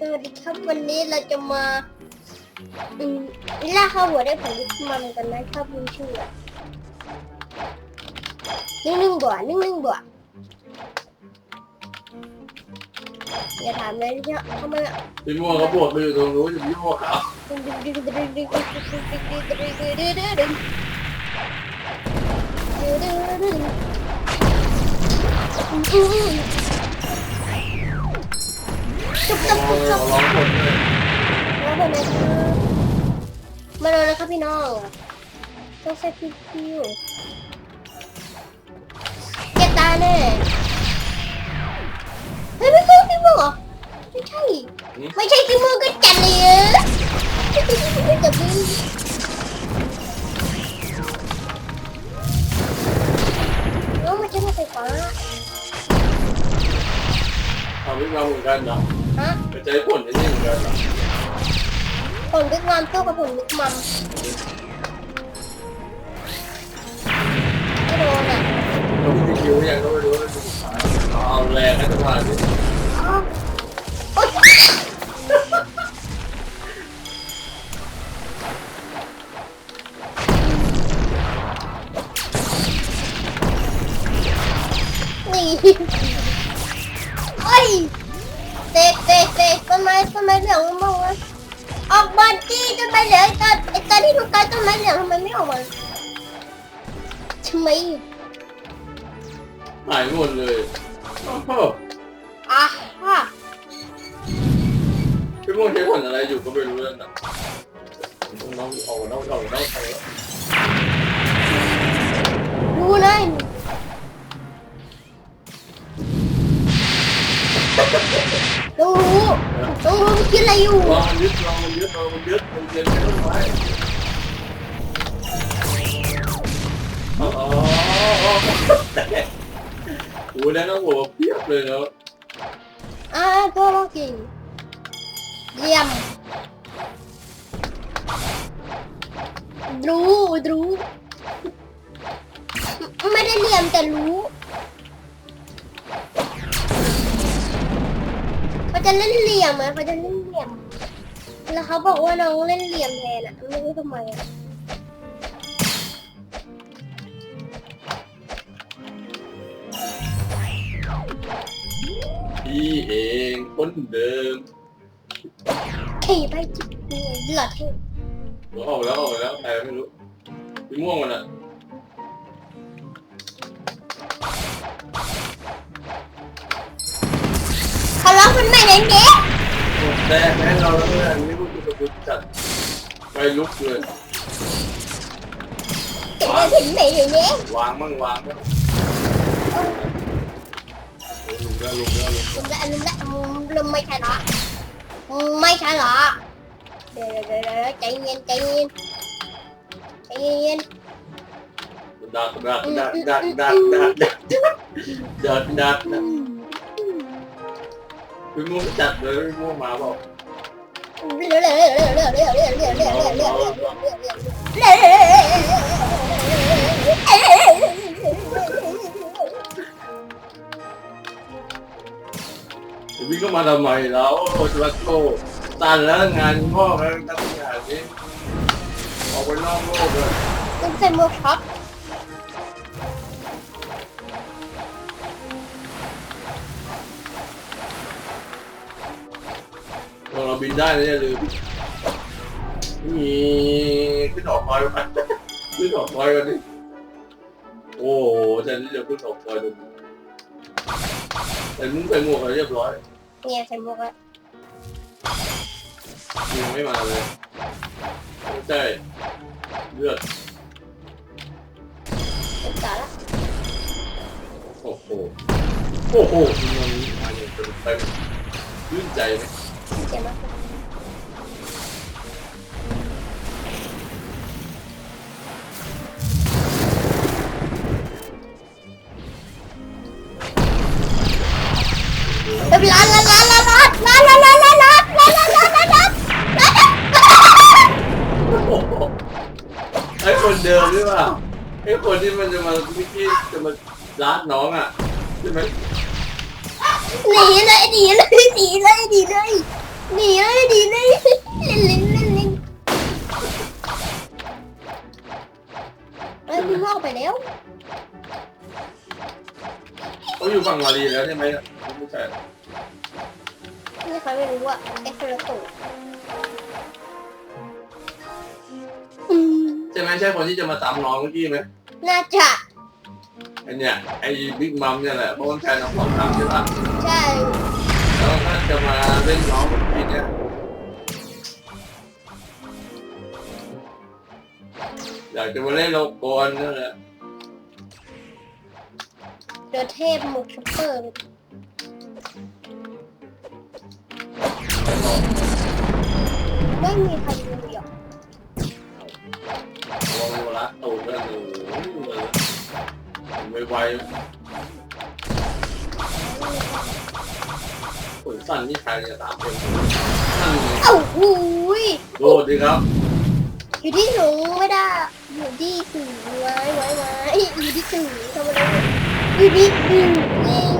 สวัสดีครับวันนี้เราจะมาล่าข้าหัวได้ผลลิกมันกันนะครับคุณชื่อนึ่งนึ่งบวอนึ่งนึ่งบวออย่าถามเลยที่เขาไม่ะพี่ม่วงเขาปวดไปอยู่ตรงนู้นอยู่พี่ม่วงเขาดึง จุกจุกจุกจุกร้อนเลยร้งครับมาเลยนะครับพี่น้องต้องใช้พิคิวเก็บตาแน่เฮ้ยไม่ใช่พิมือเหรอไม่ใช่ ไม่ใช่พิมือก็จันเลยจับพี่น้องมันใช้ไฟฟ้า เอาวิ่งมาเหมือนกันเหรอ ฮะไปเจอผลได้ยังนงล่ะผลบิ๊กมัมตู้กับผลบิ๊กมัมไม่โดนอะต้องมีคิวยังก็ไม่รู้นยเอาแรงให้ตะพานนี่ เราเอาดูเลยดูดูมันกินอะไรอยู่องององยดลไโอ้โหได้น้องหัวเปียกเลยแล้วอ่าตัวเรกินเยี่ยม รู้รู้ ไม่ได้เรียนแต่รู้ เขาจะเล่นเหลี่ยมไหมเขาจะเล่นเหลี่ยม แล้วเขาบอกว่าน้องเล่นเหลี่ยมแทนอะไม่รู้ทำไมอะพี่เองคนเดิม ขี่ไปจุดนี้หลอดเทพ หัวออกแล้วออกไปแล้วใครไม่รู้พี่ม่วงมันอะขาล็อกคุณใหม่เลยเจ๊แต่แม่เราแล้วเนี่ยนี่รู้จะจัดไปลุกเลยถึงจไหนเดี๋ยวเจ๊วางมั่งวางมั่งลุงแล้วลุงแล้วลุกลุมละลุมละลุงไม่ใช่หรอไม่ใช่หรอ chạy rồi, chạy rồi, chạy nhanh, chạy nhanh. Chạy nhanh nhanh. Đạp, đạp, đạp, đạp, đạp, đạp, đạp. Đạp, đạp, đạp. Cứ mua cái chặt rồi, cứ mua mà bảo. Hindi ko malamay na ako, Slacko. ตันแล้วงานงอกแล้วตั้งอย่างนี้ออกไปนอกโลกเลยต้องใส่หมวกครับพอเราบินได้แล้วอย่าลืมมีขึ้นออกคอยไปขึ้นออกคอยกันดิโอ้โหแทนที่จะขึ้นออกคอยดูแต่มึงใส่หมวกอะไรเรียบร้อยเนี่ยใส่หมวกแล้ว ยังไม่มาเลยไม่ใช่เลือดเป็นตาละโอ้โหโอ้โหมันมาอย่างเต็มเต็มยื่นใจไหม เจ็บมาก เดิมหรือเปล่าไอ้คนที่มันจะมาเมื่อกี้จะมาล้าดน้องอะใช่ไหมหนีเลยหนีเลยหนีเลยหนีเลยหนีเลยหนีเลยเล่นเล่นเล่นเล่นเอ้ยพี่พ่อออกไปแล้วเขาอยู่ฝั่งมารีแล้วใช่ไหมไม่ใช่ นี่ใครไม่รู้อะไอ้คนละตั ช่ไหมใช่คนที่จะมาตามน้องเมื่อกี้ไหมน่าจะไอเนี่ยไอบิ๊กมัมเนี่ยแหละเพราะมันแทนน้องสองสามใช่ปะใช่แล้วก็จะมาเล่นน้องเมื่อกี้เนี่ยอยากจะมาเล่นโลกอนนั่นแหละเดอะเทพหมุกซุปเปอร์ไม่มีใครดูหรอก วงลละตูดล้วโอ้โหเลยไวผลสั้นนี่ใครจะตามเป็นเอ้าหูยโดดดิครับ อยู่ที่สูงไม่ได้ อยู่ที่สูงไว้ไว้ไว้อยู่ที่สูงทำอะไรอยู่ที่สูงยิง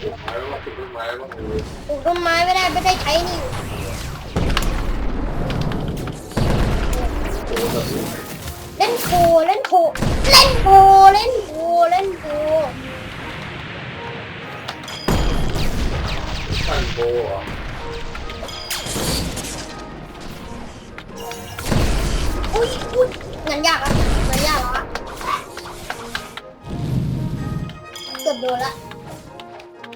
ปลูกไม้ว่าปลูกไม้ว่าโอ้โหปลูกต้นไม้ไม่ได้ไม่ได้ใช้นี่ เล่นโคเล่นโคเล่นโคเล่นโคเล่นโคสั้นโบอะอุ้ยอุ้ยงานยากอะงานยากหรอะเกือบโดนละ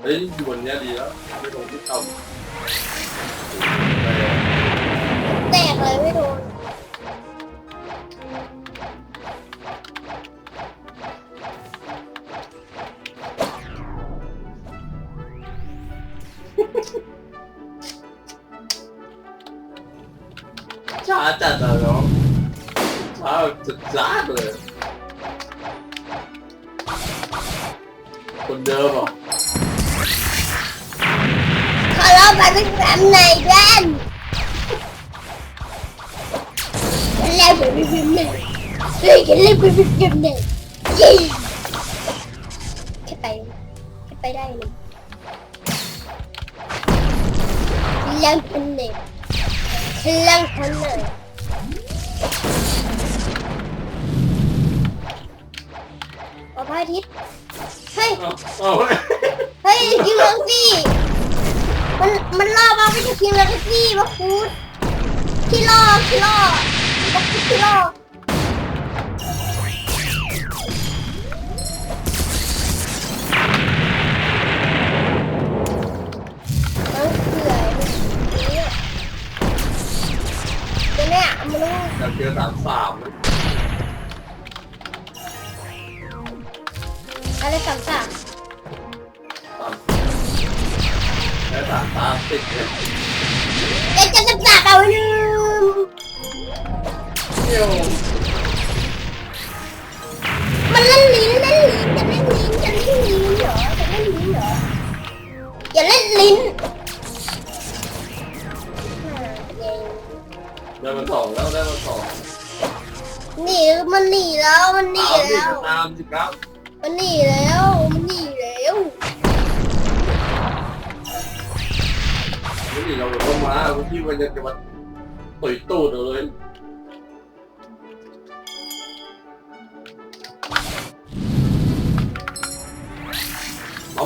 เฮ้ยอยู่บนเนี้ยดีแล้วไม่ลงที่ต่ำแตกเลยไม่โดน ขอรอบไปเป็นแฟมไหนกันแล้วไปเป็นแฟมไหนเฮ้ยกันแล้วไปเป็นแฟมไหนยี่แค่ไปแค่ไปได้เลยแล้วคนไหนแล้วคนไหนเอาพระอาทิตย์เฮ้ยเอาเอาเว้ยเฮ้ยคิงเลซี่ มันมันล่อมาไม่ใช่คิงเลซี่มาคูดที่ล่อที่ล่อมาคูดที่ล่อเอาเขื่อยเนี่ยเดี๋ยวเนี่ยมันรู้อยาเจอสามสามนะ ล่นลิ้นอ่าเย้ได้มาสองแล้วได้มาสองหนีมันหนีแล้วมันหนีตามสิแล้ว ตามสิครับ มันหนีแล้วมันหนีแล้วนี่เราเข้ามาเมื่อกี้มันจะจะมาต่อยตูดเราเลยเอา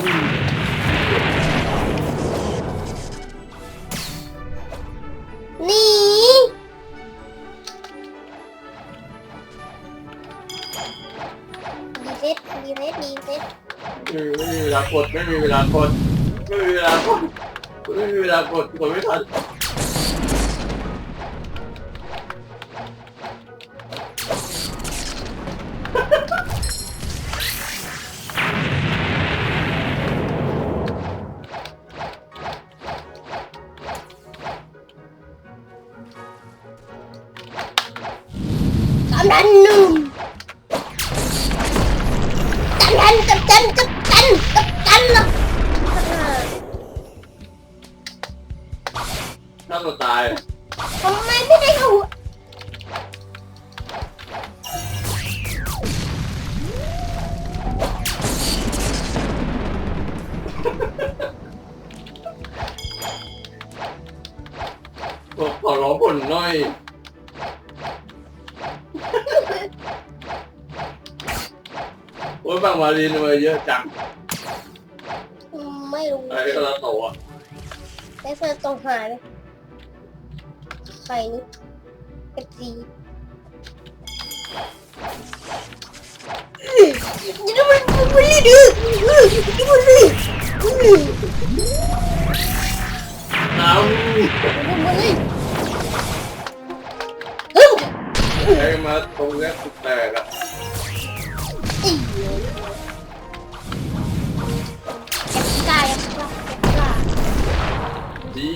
ดีเซ็ตดีเซ็ตดีเซ็ตไม่มีเวลากดไม่มีเวลากดไม่มีเวลากดไม่มีเวลากดกดไม่ทัน ตัวตายทำไมไม่ได้ถูกผมขอร้องบ่นหน่อย โอ้ยบางมารีนมาเยอะจังไม่รู้อะไรก็แล้วโตอะ แล้วเธอตกหายไป ลยใครนี่เอฟซีนี่มันบุลลี่ดื้อนี่บุลลี่บุลลี่น้บุลลี่เฮ้ยมาตรงเนี้ยสุดแตกอะกายกากล้าดี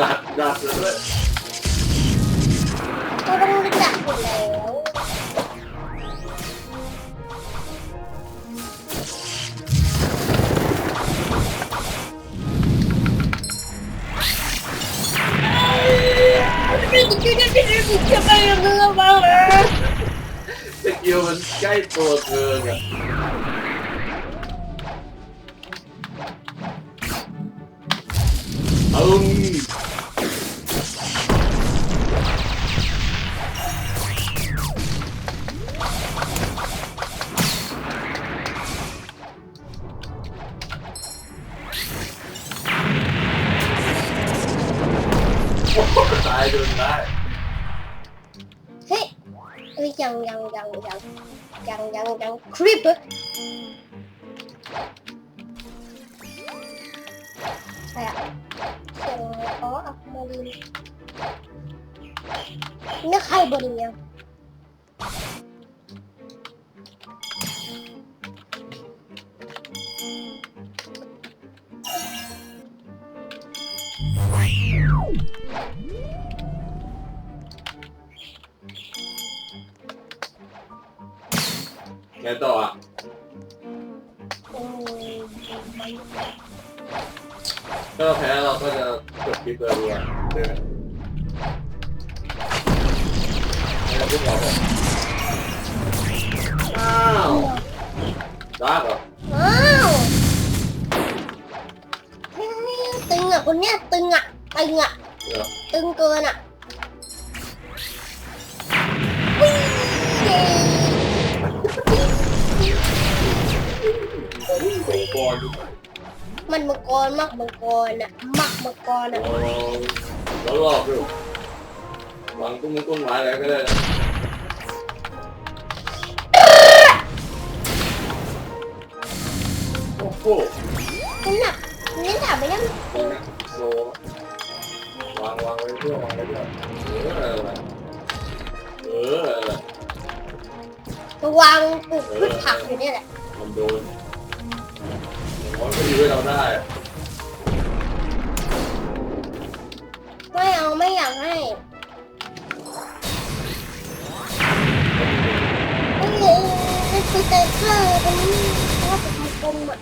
ดัดดัดเลยด้วยก็ต้องรู้จักอยู่แล้วสกิลมันใกล้ตัวเธออะเอา ตายจนได้เฮ้ยเอ้ยยังยังยังยังยังยังยังคลิปใช่อะเสียงอ๋ออะมาดีนี่ใครบริเนี่ย ไงต่ออะอืมถ้าเราแพ้เราก็จะจบคลิปเลยดีกว่าใช่ไหมไม่ต้องพูดเราบอกอ้าวรักเหรออ้าวเฮ้ยตึงอะคนเนี้ยตึงอะตึงอะเหรอ ตึงเกินอะ โอ้โหบอลดูมันมังกรมักมังกรอะมักมังกรอะโอ้แล้วรอบดูวางต้นไม้ต้นไม้อะไรก็ได้นะโอ้โหนี่หนักนี่ถามไปยังโลวางวางไว้เพื่อวางไว้เพื่อเอออะไรเอออะวางปลูกพืชผักอยู่นี่แหละมันโดน มันก็ดีด้วยเราได้อะไม่เอาไม่อยากให้เอ้ยมันคือใจเพื่อเป็นว่าเป็นมังกรอะ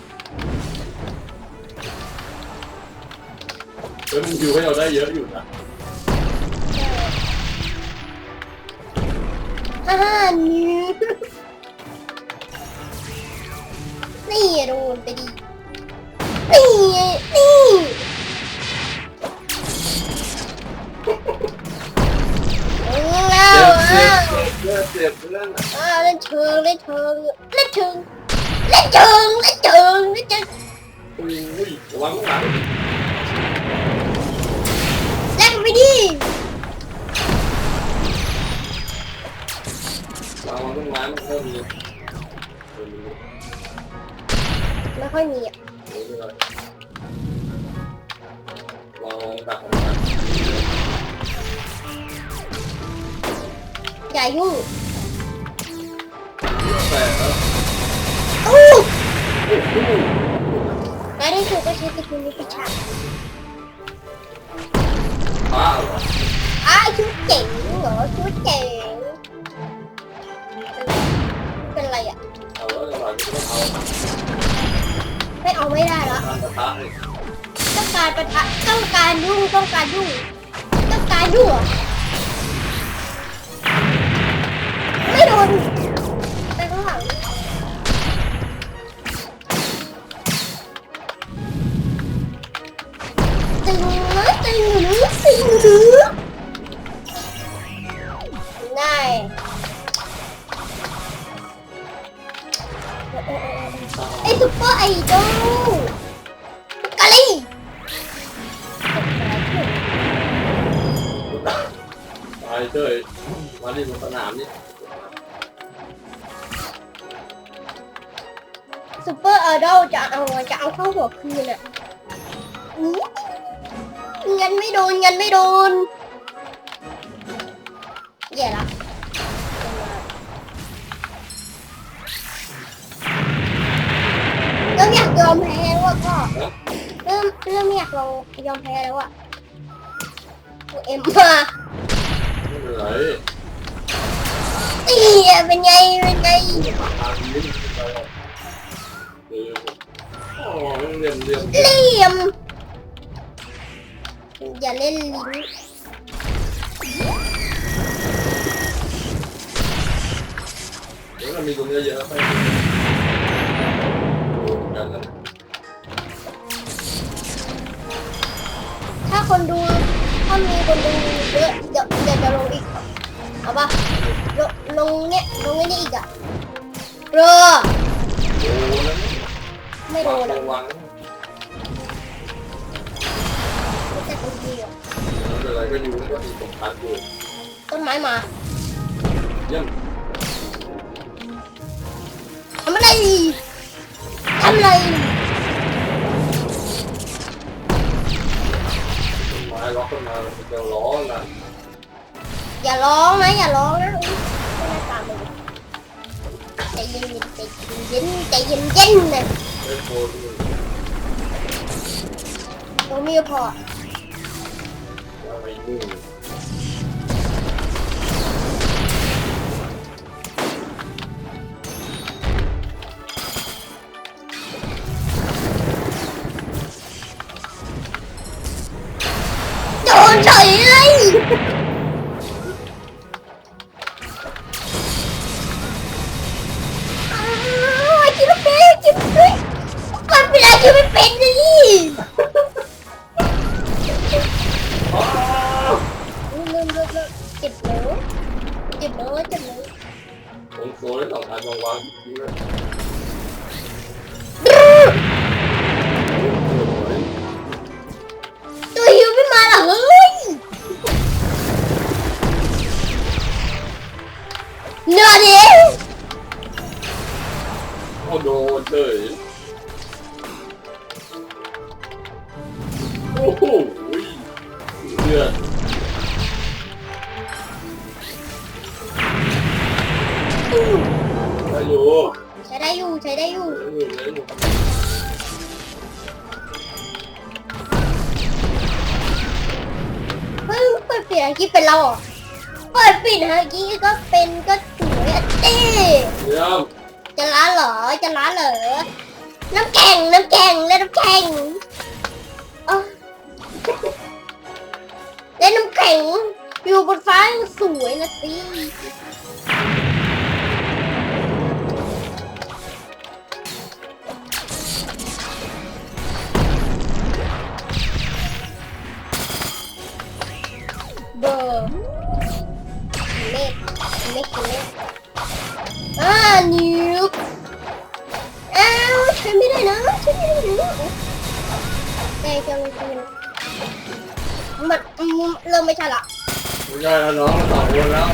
เออมันอยู่ให้เราได้เยอะอยู่นะฮ่าฮ่านี่นี่โดนไปดิ นี่นี่แล้วเจ็บอ้าวเจ็บเจ็บเพื่อนอะอ้าวเล่นเชิงเล่นเชิงเล่นเชิงเล่นเชิงเล่นเชิงเล่นเชิง ต้องการยู่ต้องการยู่ไม่โดนไปข้างหลังตึงเลยงหรือตึงหรือได้ไอซุปเปอร์ไอดอล มาที่สนามนี่ซุปเปอร์ไอดอลจะเอาจะเอาเข้าหัวคืนอะอื้อเงินไม่โดนเงินไม่โดนแย่ละเริ่มอยากยอมแพ้แล้วอะก็เริ่มเริ่มอยากลองยอมแพ้แล้วอะโอ้เอ็มมาไม่ เป็นไรตีอะเป็นไง เป็นไงตามนี้ไม่เป็นไรหรอกเออโอ้ยเรียมเรียมเหลี่ยม อย่าเล่นลิ้นเดี๋ยวเรามีตรงเยอะๆไปถ้าคนดู ถ้ามีคนดูเยอะเดี๋ยวเดี๋ยวจะลงอีก เอาปะ ลงลงเนี่ยลงไอ้นี่อีกอะเรือโอ้แล้วไม่โดนระอะวังแต่คนเดียวไม่เป็นไรก็อยู่ก็มีสงครามอยู่ต้นไม้มาเยี่ยมทำอะไรทำอะไรไม้ล็อกขึ้นมาเดี๋ยวร้อนนะอย่าร้องนะอย่าร้องนะอุ๊ย ใจเย็นๆใจเย็นๆใจเย็นๆนะไม่โคตรเรามีพอ ผมโซ่ได้สอง กี้เป็นเราเหรอเปิดปิดฮากี้ก็เป็นก็สวยอะเต้เยี่ยมจะล้าเหรอจะล้าเหรอน้ำแข็งน้ำแข็งเล่นน้ำแข็งอ๋อเล่นน้ำแข็งอยู่บนฟ้ายังสวยนะสิ อเล็กเล็กเล็กอ่านิวอ้าวใช้ไม่ได้นะใช้ไม่ได้นะแต่จะมันมันเริ่มไม่ใช่ละไม่ได้แล้วน้องสองคนแล้ว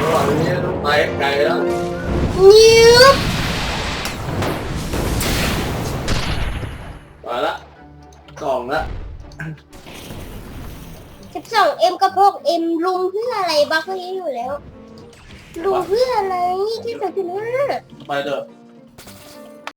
ระหว่างนี้ต้องไปไกลแล้วนิวไปละสองละ สิบสองเอ็มกระพกเอ็มลุงเพื่ออะไรบัคก็ยังอยู่แล้ว ลุงเพื่ออะไรที่สุดคือว่าไปเถอะ